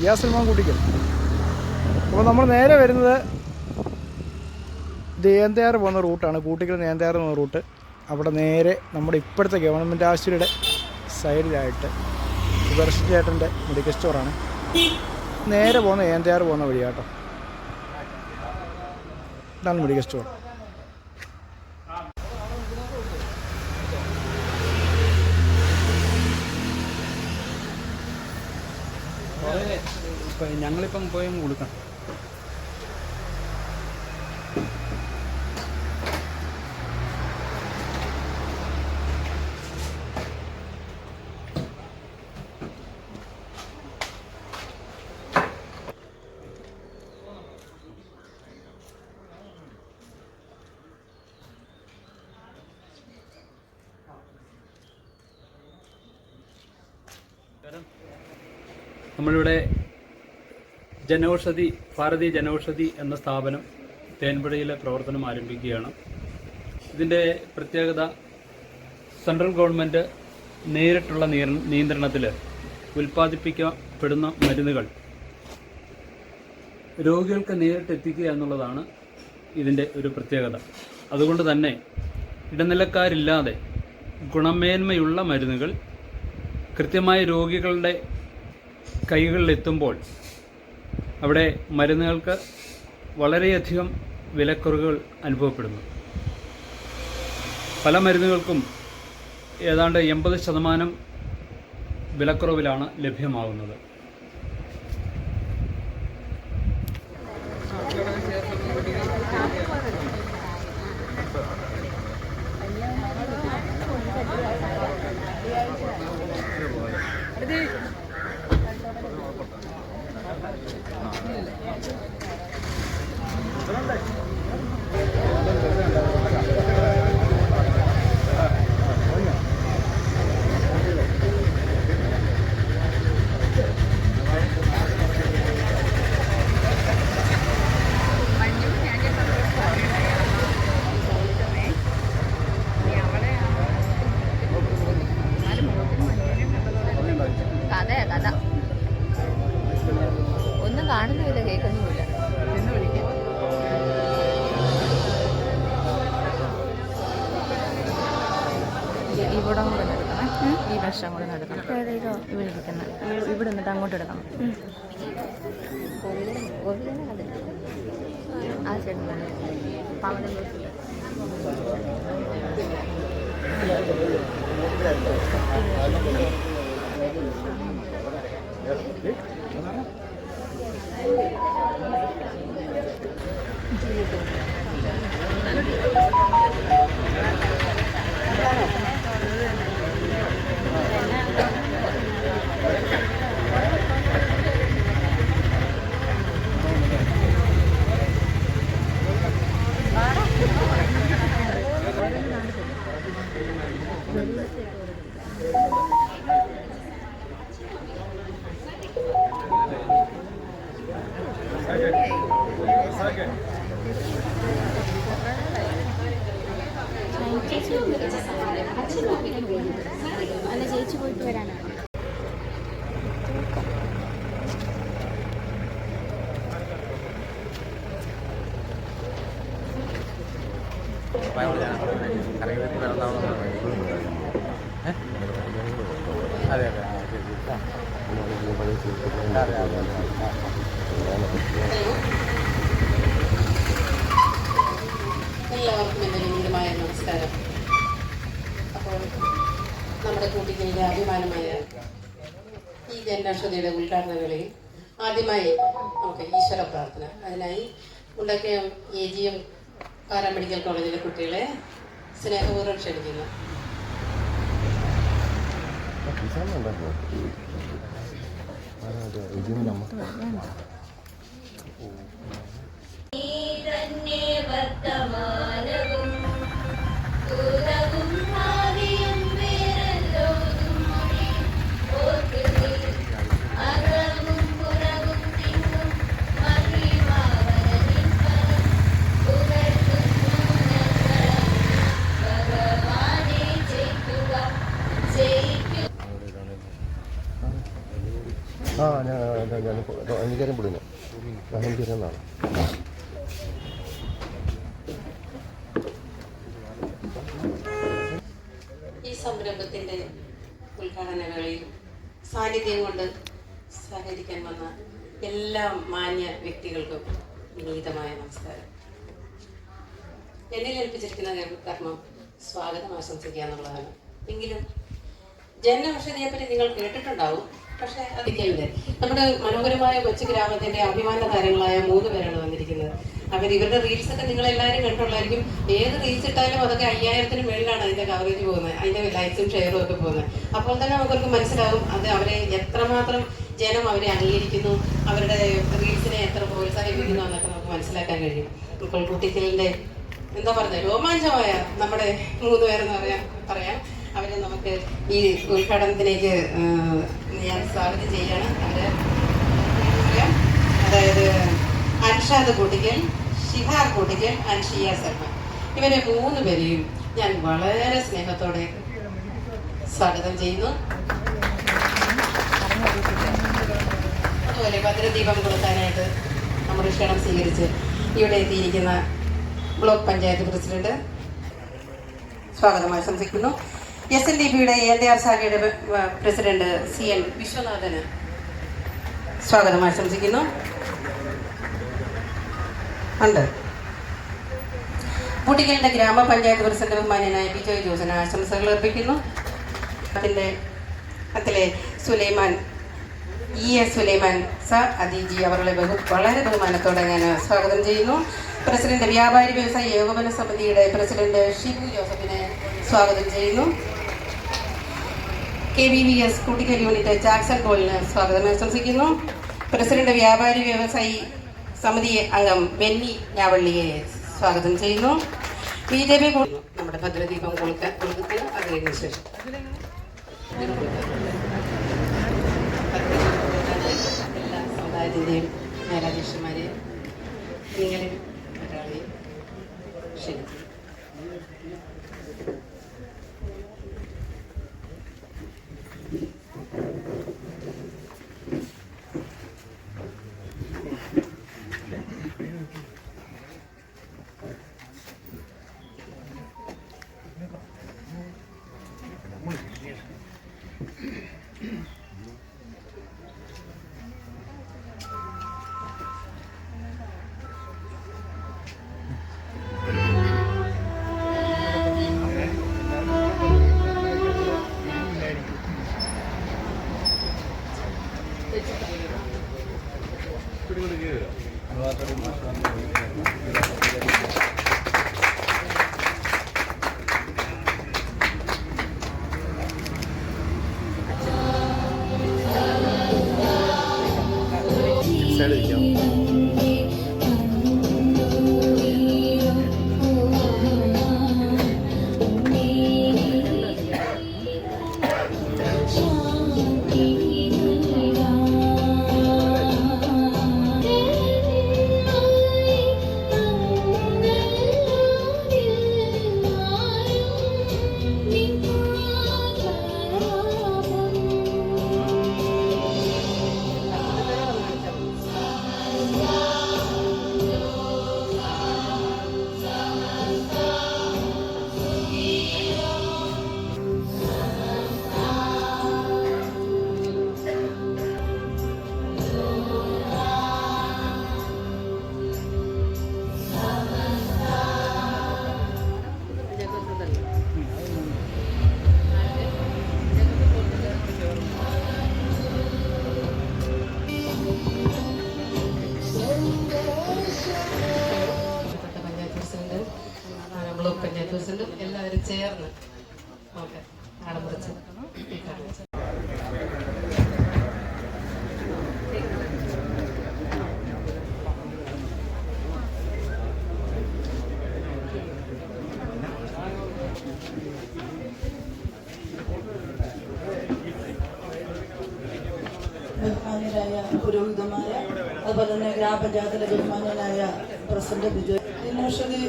യാ സൽമാൻ കുട്ടിക്കൽ അപ്പോൾ നമ്മൾ നേരെ വരുന്നത് നേന്താറ് പോകുന്ന റൂട്ടാണ്. കൂട്ടിക്കൽ നേന്താറ് പോകുന്ന റൂട്ട്. അവിടെ നേരെ നമ്മുടെ ഇപ്പോഴത്തെ ഗവൺമെന്റ് ആശുപത്രിയുടെ സൈഡിലായിട്ട് സുദർശൻ ചേട്ടന്റെ മെഡിക്കൽ സ്റ്റോറാണ് നേരെ പോകുന്ന ഏന്തയാറ് പോകുന്ന വഴിയാട്ടോ. ഇതാണ് മെഡിക്കൽ സ്റ്റോർ ഞങ്ങളിപ്പം പോയി കൊടുക്കണം. നമ്മളിവിടെ ജനൌഷധി ഭാരതീയ ജനൌഷധി എന്ന സ്ഥാപനം തേൻപുഴയിലെ പ്രവർത്തനം ആരംഭിക്കുകയാണ്. ഇതിന്റെ പ്രത്യേകത സെൻട്രൽ ഗവൺമെന്റ് നേരിട്ടുള്ള നിയ നിയന്ത്രണത്തിൽ ഉൽപ്പാദിപ്പിക്കപ്പെടുന്ന മരുന്നുകൾ രോഗികൾക്ക് നേരിട്ട് എത്തിക്കുക എന്നുള്ളതാണ് ഇതിന്റെ ഒരു പ്രത്യേകത. അതുകൊണ്ട് തന്നെ ഇടനിലക്കാരില്ലാതെ ഗുണമേന്മയുള്ള മരുന്നുകൾ കൃത്യമായ രോഗികളുടെ കൈകളിലെത്തുമ്പോൾ അവിടെ മരുന്നുകൾക്ക് വളരെയധികം വിലക്കുറവുകൾ അനുഭവപ്പെടുന്നു. പല മരുന്നുകൾക്കും ഏതാണ്ട് എൺപത് ശതമാനം വിലക്കുറവിലാണ് ലഭ്യമാകുന്നത് ഈ അങ്ങോട്ട് എടുക്കണം ഇവിടെ ഇരിക്കുന്ന. ഇവിടെ നിന്നിട്ട് അങ്ങോട്ട് എടുക്കണം. ആ അതെ അതെ ആ, ശരി. ആ. അതെ, അതെ, അതെ. എല്ലാവർക്കും എന്റെ വിനീതമായ നമസ്കാരം അപ്പോൾ നമ്മുടെ കൂട്ടിക്കലിന്റെ അഭിമാനമായ ഈ ജന്മാഷ്ടതിയുടെ ഉദ്ഘാടന വേളയിൽ ആദ്യമായി നമുക്ക് ഈശ്വര പ്രാർത്ഥന അതിനായി ഉണ്ടാക്കിയ എ ജി എം പാരാമെഡിക്കൽ കോളേജിലെ കുട്ടികളെ സ്നേഹപൂർവം ക്ഷണിക്കുന്നു ടീച്ചറൊന്നും ഉണ്ടല്ലോ. സംരംഭത്തിന്റെ ഉദ്ഘാടന വേളയിൽ സാന്നിധ്യം കൊണ്ട് സഹകരിക്കാൻ വന്ന എല്ലാ മാന്യ വ്യക്തികൾക്കും വിനീതമായ നമസ്കാരം. എന്നിൽ ഏൽപ്പിച്ചിരിക്കുന്ന കർമ്മം സ്വാഗതം ആശംസിക്കുക എന്നുള്ളതാണ്. എങ്കിലും ജനൌഷധിയെ പറ്റി നിങ്ങൾ കേട്ടിട്ടുണ്ടാവും പക്ഷെ അതിക്കലുണ്ട് നമ്മുടെ മനോഹരമായ കൊച്ചു ഗ്രാമത്തിന്റെ അഭിമാന താരങ്ങളായ മൂന്ന് പേരാണ് വന്നിരിക്കുന്നത്. അവർ ഇവരുടെ റീൽസ് ഒക്കെ നിങ്ങൾ എല്ലാവരും കണ്ടുള്ളായിരിക്കും ഏത് റീൽസ് ഇട്ടാലും അതൊക്കെ അയ്യായിരത്തിന് മേളിലാണ് അതിന്റെ കവറേജ് പോകുന്നത്. അതിന്റെ ലൈക്സും ഷെയറും ഒക്കെ പോകുന്നത്. അപ്പോൾ തന്നെ നമുക്കവർക്ക് മനസ്സിലാവും അത് അവരെ എത്രമാത്രം ജനം അവരെ അംഗീകരിക്കുന്നു അവരുടെ റീൽസിനെ എത്ര പ്രോത്സാഹിപ്പിക്കുന്നു എന്നൊക്കെ നമുക്ക് മനസ്സിലാക്കാൻ കഴിയും. ഇപ്പോൾ കുട്ടിക്കലിന്റെ എന്താ പറയുക രോമാഞ്ചമായ നമ്മുടെ മൂന്ന് പേരെന്ന് പറയാം പറയാം. അവരെ നമുക്ക് ഈ ഉദ്ഘാടനത്തിലേക്ക് ഞാൻ സ്വാഗതം ചെയ്യാണ്. അവരെ. അതായത് അൻഷാദ് കൂട്ടിക്കൽ ഷിഹാർ കൂട്ടിക്കൽ ആൻഡ് ഷിയ ശർമ്മ. ഇവരെ മൂന്ന് പേരെയും ഞാൻ വളരെ സ്നേഹത്തോടെ സ്വാഗതം ചെയ്യുന്നു. അതുപോലെ ഭദ്രദീപം കൊടുക്കാനായിട്ട് നമ്മുടെ ക്ഷണം സ്വീകരിച്ച് ഇവിടെ എത്തിയിരിക്കുന്ന ബ്ലോക്ക് പഞ്ചായത്ത് പ്രസിഡന്റ് സ്വാഗതം ആശംസിക്കുന്നു എസ് എൻ ഡി പിയുടെ എൻ ഡി ആർ ശാഖയുടെ പ്രസിഡന്റ് സി എൻ വിശ്വനാഥന് സ്വാഗതം ആശംസിക്കുന്നു ഉണ്ട്. കുട്ടികളുടെ ഗ്രാമപഞ്ചായത്ത് പ്രസിഡന്റ് ബഹുമാന്യനായ പി ജോയ് ജോസൻ ആശംസകൾ അർപ്പിക്കുന്നു. അതിന്റെ അതിലെ Sulaiman E S Sulaiman sir അദീജി അവരുടെ ബഹു വളരെ ബഹുമാനത്തോടെ ഞാൻ സ്വാഗതം ചെയ്യുന്നു. പ്രസിഡന്റ് വ്യാപാരി വ്യവസായ ഏകോപന സമിതിയുടെ പ്രസിഡന്റ് ഷിബു ജോസഫിനെ സ്വാഗതം ചെയ്യുന്നു. K V V S Kuttikkal unit Jackson ബോളിന് സ്വാഗതം ആശംസിക്കുന്നു. പ്രസിഡന്റ് വ്യാപാരി വ്യവസായി സമിതി അംഗം ബെന്നി ഞാവള്ളിയെ സ്വാഗതം ചെയ്യുന്നു. ബി ജെ പി നമ്മുടെ ഭദ്രദീപം കൊടുക്കാൻ കൊടുക്കുക അത് ശേഷം. എല്ലാ സമുദായത്തിന്റെയും മേലാധ്യക്ഷന്മാരെ ചേർന്ന്. ഓക്കെ. ചെയ്യാം. ബഹുമാന്യരായ പുരോഹിതന്മാർ അതുപോലെ തന്നെ ഗ്രാമപഞ്ചായത്തിലെ ബഹുമാന്യനായ പ്രസിഡന്റ് ബിജു. ദിനേശ്വരി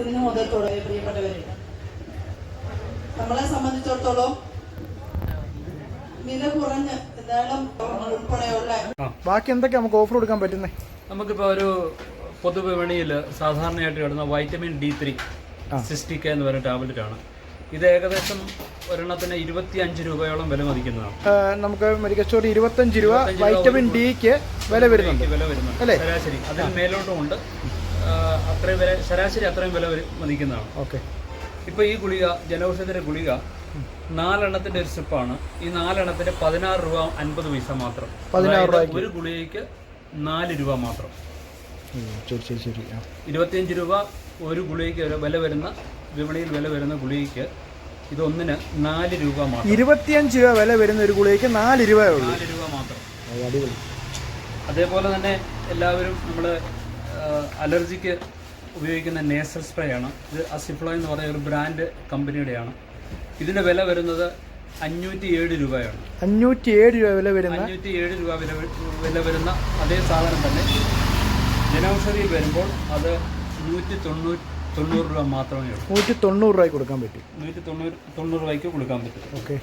ഇന്നു മുതൽ തുടങ്ങിയ പ്രിയപ്പെട്ടവരെ നമ്മളെ സംബന്ധിച്ചിടത്തോളം വില കുറഞ്ഞ് എന്തായാലും ഉൾപ്പെടെയുള്ള ബാക്കി എന്തൊക്കെ നമുക്ക് ഓഫർ കൊടുക്കാൻ പറ്റുന്നത് നമുക്കിപ്പോൾ ഒരു പൊതുവിപണിയിൽ സാധാരണയായിട്ട് കിടന്ന vitamin D three sixty K എന്ന് പറയുന്ന ടാബ്ലറ്റ് ആണ്. ഇത് ഏകദേശം ഒരെണ്ണത്തിന് ഇരുപത്തി അഞ്ച് രൂപയോളം വില മതിക്കുന്നതാണ്. നമുക്ക് മെഡിക്കൽ സ്റ്റോറിൽ ഇരുപത്തഞ്ച് രൂപ വൈറ്റമിൻ ഡിക്ക് വില വരുന്നുണ്ട്. വില വരുന്നുണ്ട്. അല്ലേ? ശരാശരി. അതിൽ മേലോട്ടും ഉണ്ട് അത്രയും വില ശരാശരി അത്രയും വില മതിക്കുന്നതാണ്. ഓക്കെ. ഇപ്പൊ ഈ ഗുളിക ജനൌഷധിയുടെ ഗുളിക നാലെണ്ണത്തിന്റെ ഒരു സ്ട്രിപ്പാണ് ഈ നാലെണ്ണത്തിന്റെ പതിനാറ് രൂപ അൻപത് പൈസ മാത്രം. പതിനാറ് രൂപ ഒരു ഗുളികയ്ക്ക് നാല് രൂപ മാത്രം. ഇരുപത്തിയഞ്ച് രൂപ ഒരു ഗുളികയ്ക്ക് വില വരുന്ന വിപണിയിൽ വില വരുന്ന ഗുളികയ്ക്ക് ഇതൊന്നിന് നാല് രൂപ മാത്രം. ഇരുപത്തിയഞ്ച് രൂപ വില വരുന്ന ഒരു ഗുളികയ്ക്ക് നാല് രൂപ നാല് രൂപ മാത്രം. അതേപോലെ തന്നെ എല്ലാവരും നമ്മൾ അലർജിക്ക് ഉപയോഗിക്കുന്ന നേസൽ സ്പ്രേ ആണ്. ഇത് അസിഫ്ലോ എന്ന് പറയുന്ന ഒരു ബ്രാൻഡ് കമ്പനിയുടെയാണ് ഇതിന്റെ വില വരുന്നത് അഞ്ഞൂറ്റി ഏഴ് രൂപയാണ്. അഞ്ഞൂറ്റി ഏഴ് രൂപ വില വരുന്ന അഞ്ഞൂറ്റി ഏഴ് രൂപ വില വില വരുന്ന അതേ സാധനം തന്നെ. ജനൌഷധിയിൽ വരുമ്പോൾ അത് നൂറ്റി തൊണ്ണൂറ്റി തൊണ്ണൂറ് രൂപ മാത്രമേ ഉള്ളൂ. നൂറ്റി തൊണ്ണൂറ് രൂപയ്ക്ക് കൊടുക്കാൻ പറ്റും. നൂറ്റി തൊണ്ണൂറ് തൊണ്ണൂറ് രൂപയ്ക്ക് കൊടുക്കാൻ പറ്റും. ഓക്കെ.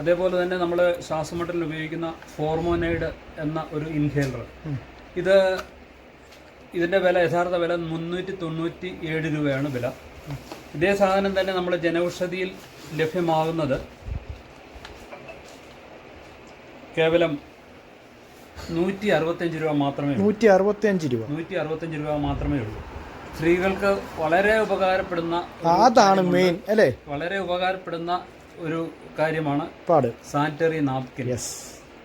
അതേപോലെ തന്നെ നമ്മൾ ശ്വാസമട്ടലിൽ ഉപയോഗിക്കുന്ന ഫോർമോനൈഡ് എന്ന ഒരു ഇൻഹേലർ ഇത് ഇതിന്റെ വില യഥാർത്ഥ വില മുന്നൂറ്റി തൊണ്ണൂറ്റി ഏഴ് രൂപയാണ് വില. ഇതേ സാധനം തന്നെ നമ്മൾ ജനൌഷധിയിൽ ലഭ്യമാകുന്നത് കേവലം നൂറ്റി അറുപത്തഞ്ച് രൂപ മാത്രമേ നൂറ്റി അറുപത്തിയഞ്ച് രൂപ. നൂറ്റി അറുപത്തഞ്ച് രൂപ മാത്രമേ ഉള്ളൂ. സ്ത്രീകൾക്ക് വളരെ ഉപകാരപ്പെടുന്ന അതാണ് മെയിൻ അല്ലേ? വളരെ ഉപകാരപ്പെടുന്ന ഒരു കാര്യമാണ് സാനിറ്ററി നാപ്കിൻ.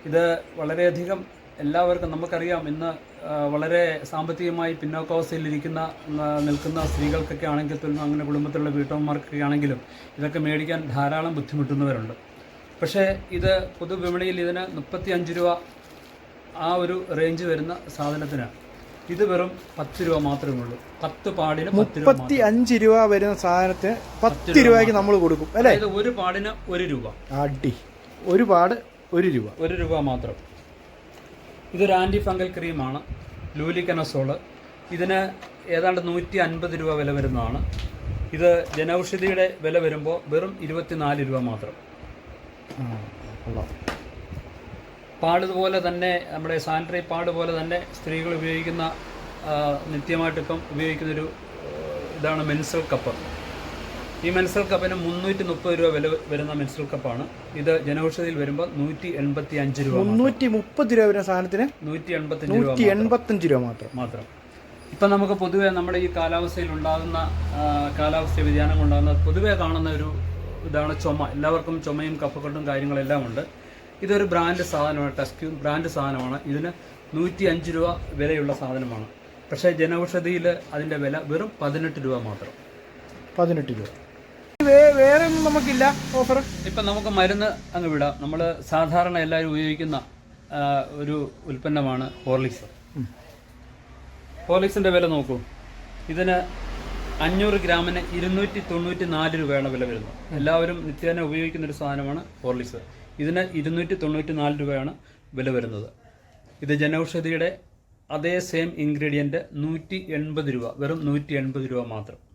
ഇത് വളരെയധികം എല്ലാവർക്കും നമുക്കറിയാം ഇന്ന് വളരെ സാമ്പത്തികമായി പിന്നോക്കാവസ്ഥയിലിരിക്കുന്ന നിൽക്കുന്ന സ്ത്രീകൾക്കൊക്കെ ആണെങ്കിൽ പോലും അങ്ങനെ കുടുംബത്തിലുള്ള വീട്ടമ്മമാർക്കൊക്കെ ആണെങ്കിലും ഇതൊക്കെ മേടിക്കാൻ ധാരാളം ബുദ്ധിമുട്ടുന്നവരുണ്ട്. പക്ഷേ ഇത് പൊതുവിപണിയിൽ ഇതിന് മുപ്പത്തി അഞ്ച് രൂപ ആ ഒരു റേഞ്ച് വരുന്ന സാധനത്തിന് ഇത് വെറും പത്ത് രൂപ മാത്രമേ ഉള്ളൂ. പത്ത് പാടിന് മുപ്പത്തി അഞ്ച് രൂപ വരുന്ന സാധനത്തിന് പത്ത് രൂപയ്ക്ക് നമ്മൾ കൊടുക്കും അല്ലേ? ഒരു പാടിന് ഒരു രൂപ. അടി. ഒരു പാട് ഒരു രൂപ. ഒരു രൂപ മാത്രം. ഇതൊരു ആന്റി ഫംഗൽ ക്രീമാണ് ലൂലിക്കനസോൾ ഇതിന് ഏതാണ്ട് നൂറ്റി അൻപത് രൂപ വില വരുന്നതാണ്. ഇത് ജനൌഷധിയുടെ വില വരുമ്പോൾ വെറും ഇരുപത്തിനാല് രൂപ മാത്രം. പാടുപോലെ തന്നെ നമ്മുടെ സാനിറ്ററി പാട് പോലെ തന്നെ സ്ത്രീകൾ ഉപയോഗിക്കുന്ന നിത്യമായിട്ടിപ്പം ഉപയോഗിക്കുന്നൊരു ഇതാണ് മെൻസൽ കപ്പ്. ഈ മെൻസൽ കപ്പിന് മുന്നൂറ്റി മുപ്പത് രൂപ വില വരുന്ന മെൻസൽ കപ്പാണ്. ഇത് ജനൌഷധിയിൽ വരുമ്പോൾ നൂറ്റി എൺപത്തി അഞ്ച് രൂപ മുന്നൂറ്റി മുപ്പത് രൂപ വരുന്ന സാധനത്തിന് നൂറ്റി എൺപത്തഞ്ച് രൂപ നൂറ്റി എൺപത്തഞ്ച് രൂപ മാത്രം. മാത്രം. ഇപ്പം നമുക്ക് പൊതുവെ നമ്മുടെ ഈ കാലാവസ്ഥയിൽ ഉണ്ടാകുന്ന കാലാവസ്ഥ വ്യതിയാനം കൊണ്ടാകുന്ന പൊതുവെ കാണുന്ന ഒരു ഇതാണ് ചുമ. എല്ലാവർക്കും ചുമയും കഫക്കെട്ടും കാര്യങ്ങളെല്ലാം ഉണ്ട്. ഇതൊരു ബ്രാൻഡ് സാധനമാണ് ടെസ്ക്യൂ ബ്രാൻഡ് സാധനമാണ്. ഇതിന് നൂറ്റി അഞ്ച് രൂപ വിലയുള്ള സാധനമാണ്. പക്ഷേ ജനൌഷധിയിൽ അതിന്റെ വില വെറും പതിനെട്ട് രൂപ മാത്രം. പതിനെട്ട് രൂപ. വേറെ ഒന്നും നമുക്കില്ല. ഓഫർ. ഇപ്പം നമുക്ക് മരുന്ന് അങ്ങ് വിടാം. നമ്മൾ സാധാരണ എല്ലാവരും ഉപയോഗിക്കുന്ന ഒരു ഉൽപ്പന്നമാണ് ഹോർലിക്സ്. ഹോർലിക്സിന്റെ വില നോക്കൂ. ഇതിന് അഞ്ഞൂറ് ഗ്രാമിന് ഇരുന്നൂറ്റി തൊണ്ണൂറ്റി നാല് രൂപയാണ് വില വരുന്നത്. എല്ലാവരും നിത്യേന ഉപയോഗിക്കുന്ന ഒരു സാധനമാണ് ഹോർലിക്സ്. ഇതിന് ഇരുന്നൂറ്റി തൊണ്ണൂറ്റി നാല് രൂപയാണ് വില വരുന്നത്. ഇത് ജനൌഷധിയുടെ അതേ സെയിം ഇൻഗ്രീഡിയന്റ് നൂറ്റി എൺപത് രൂപ വെറും നൂറ്റി എൺപത് രൂപ മാത്രം.